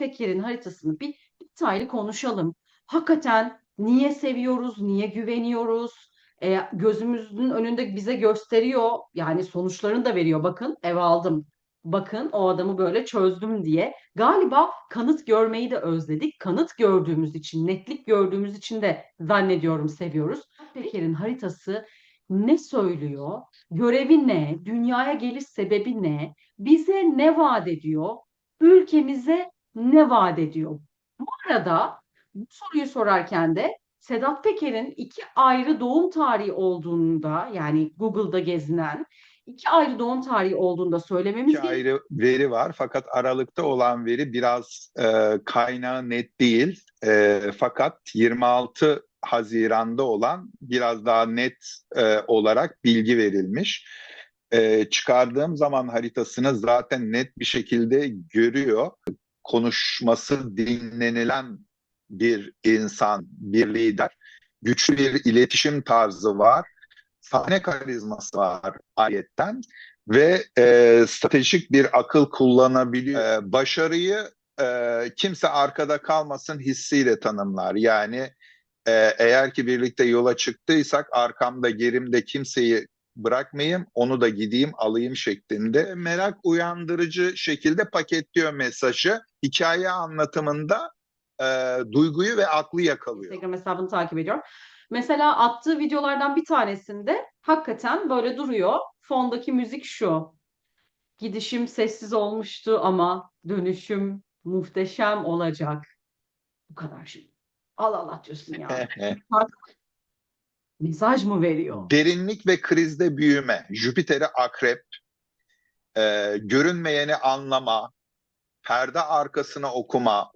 Peker'in haritasını bir detaylı konuşalım. Hakikaten niye seviyoruz, niye güveniyoruz? E, gözümüzün önünde bize gösteriyor. Yani sonuçlarını da veriyor. Bakın ev aldım. Bakın o adamı böyle çözdüm diye. Galiba kanıt görmeyi de özledik. Kanıt gördüğümüz için, netlik gördüğümüz için de zannediyorum seviyoruz. Peker'in haritası ne söylüyor? Görevi ne? Dünyaya geliş sebebi ne? Bize ne vaat ediyor? Ülkemize ne vaat ediyor? Bu arada bu soruyu sorarken de Sedat Peker'in iki ayrı doğum tarihi olduğunda yani Google'da gezinen iki ayrı doğum tarihi olduğunda söylememiz İki gerekiyor. ayrı veri var fakat aralıkta olan veri biraz e, kaynağı net değil. E, fakat 26 Haziran'da olan biraz daha net e, olarak bilgi verilmiş. E, çıkardığım zaman haritasını zaten net bir şekilde görüyor. Konuşması dinlenilen bir insan, bir lider. Güçlü bir iletişim tarzı var. Sahne karizması var ayetten ve e, stratejik bir akıl kullanabiliyor. E, başarıyı e, kimse arkada kalmasın hissiyle tanımlar. Yani e, eğer ki birlikte yola çıktıysak arkamda gerimde kimseyi bırakmayayım onu da gideyim alayım şeklinde merak uyandırıcı şekilde paketliyor mesajı. Hikaye anlatımında e, duyguyu ve aklı yakalıyor. Instagram hesabını takip ediyorum. Mesela attığı videolardan bir tanesinde hakikaten böyle duruyor. Fondaki müzik şu. Gidişim sessiz olmuştu ama dönüşüm muhteşem olacak. Bu kadar şey. Allah Allah diyorsun ya. Mesaj mı veriyor? Derinlik ve krizde büyüme, Jüpiter'i akrep, e, görünmeyeni anlama, perde arkasını okuma,